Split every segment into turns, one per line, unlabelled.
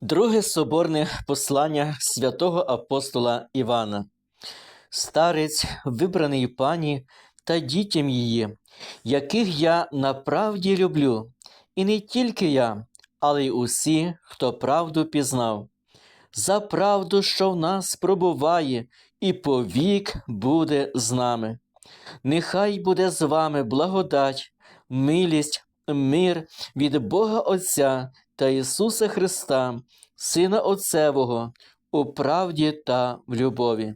Друге соборне послання святого апостола Івана. Старець, вибраний пані та дітям її, яких я направді люблю, і не тільки я, але й усі, хто правду пізнав. За правду, що в нас пробуває, і повік буде з нами. Нехай буде з вами благодать, милість, мир від Бога Отця та Ісуса Христа, Сина Отцевого, у правді та в любові.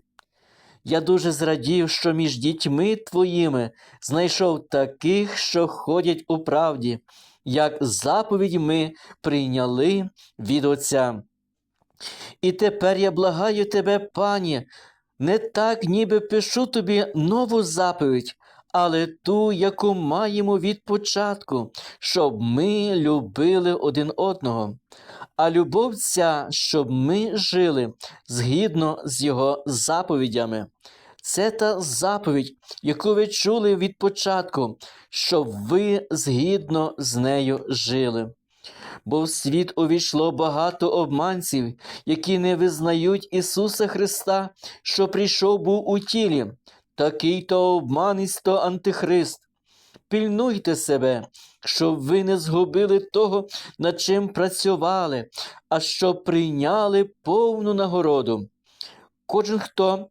Я дуже зрадів, що між дітьми твоїми знайшов таких, що ходять у правді, як заповідь ми прийняли від Отця. І тепер я благаю тебе, пані, не так, ніби пишу тобі нову заповідь, але ту, яку маємо від початку, щоб ми любили один одного. А любов ця, щоб ми жили згідно з його заповідями. Це та заповідь, яку ви чули від початку, щоб ви згідно з нею жили. Бо в світ увійшло багато обманців, які не визнають Ісуса Христа, що прийшов був у тілі, такий то обманисто то антихрист. Пильнуйте себе, щоб ви не згубили того, над чим працювали, а щоб прийняли повну нагороду. Кожен, хто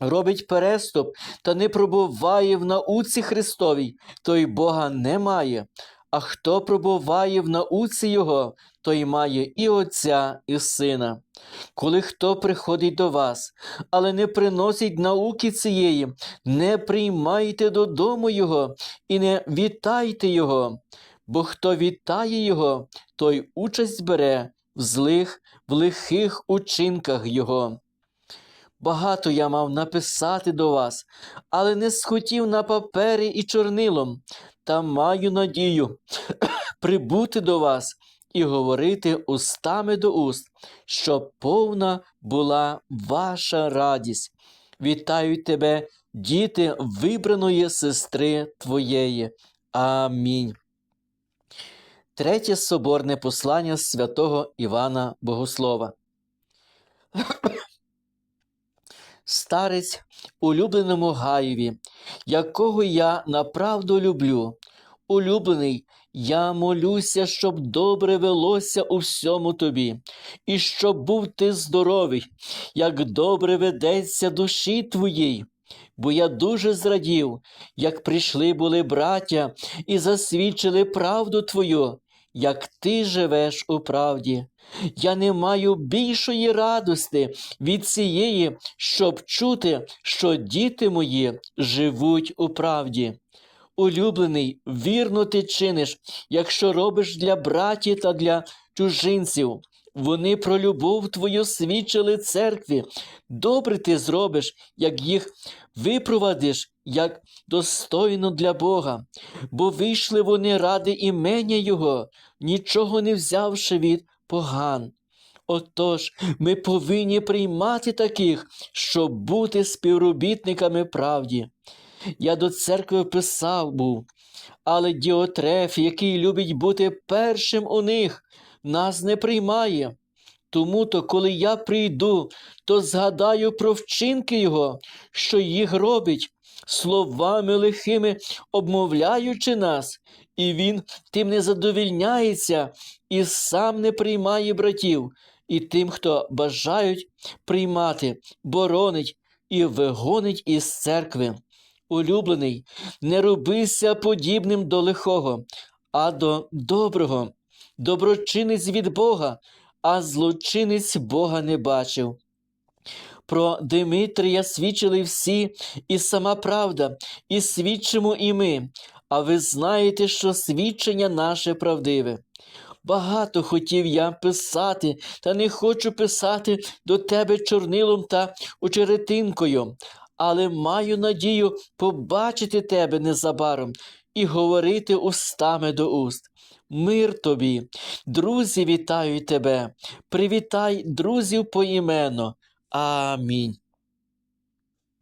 робить переступ та не пробуває в науці Христовій, той Бога не має. А хто пробуває в науці Його, той має і Отця, і Сина. Коли хто приходить до вас, але не приносить науки цієї, не приймайте додому Його і не вітайте Його, бо хто вітає Його, той участь бере в злих, в лихих учинках Його. Багато я мав написати до вас, але не схотів на папері і чорнилом, та маю надію прибути до вас і говорити устами до уст, щоб повна була ваша радість. Вітаю тебе, діти вибраної сестри твоєї. Амінь. Третє соборне послання святого Івана Богослова. Старець улюбленому Гаєві, якого я направду люблю. Улюблений, я молюся, щоб добре велося у всьому тобі, і щоб був ти здоровий, як добре ведеться душі твоїй. Бо я дуже зрадів, як прийшли були браття і засвідчили правду твою, як ти живеш у правді. Я не маю більшої радости від цієї, щоб чути, що діти мої живуть у правді. Улюблений, вірно ти чиниш, якщо робиш для братів та для чужинців. Вони про любов твою свідчили церкві. Добре ти зробиш, як їх випровадиш, як достойно для Бога, бо вийшли вони ради імення Його, нічого не взявши від поган. Отож, ми повинні приймати таких, щоб бути співробітниками правді. Я до церкви писав був, але Діотреф, який любить бути першим у них, нас не приймає. Тому то, коли я прийду, то згадаю про вчинки його, що їх робить, словами лихими обмовляючи нас, і він тим не задовільняється і сам не приймає братів, і тим, хто бажають приймати, боронить і вигонить із церкви. Улюблений, не робися подібним до лихого, а до доброго, доброчинець від Бога, а злочинець Бога не бачив. Про Димитрія свідчили всі, і сама правда, і свідчимо і ми, а ви знаєте, що свідчення наше правдиве. Багато хотів я писати, та не хочу писати до тебе чорнилом та очеретинкою, але маю надію побачити тебе незабаром і говорити устами до уст. Мир тобі, друзі, вітаю тебе, привітай друзів поіменно. Амінь.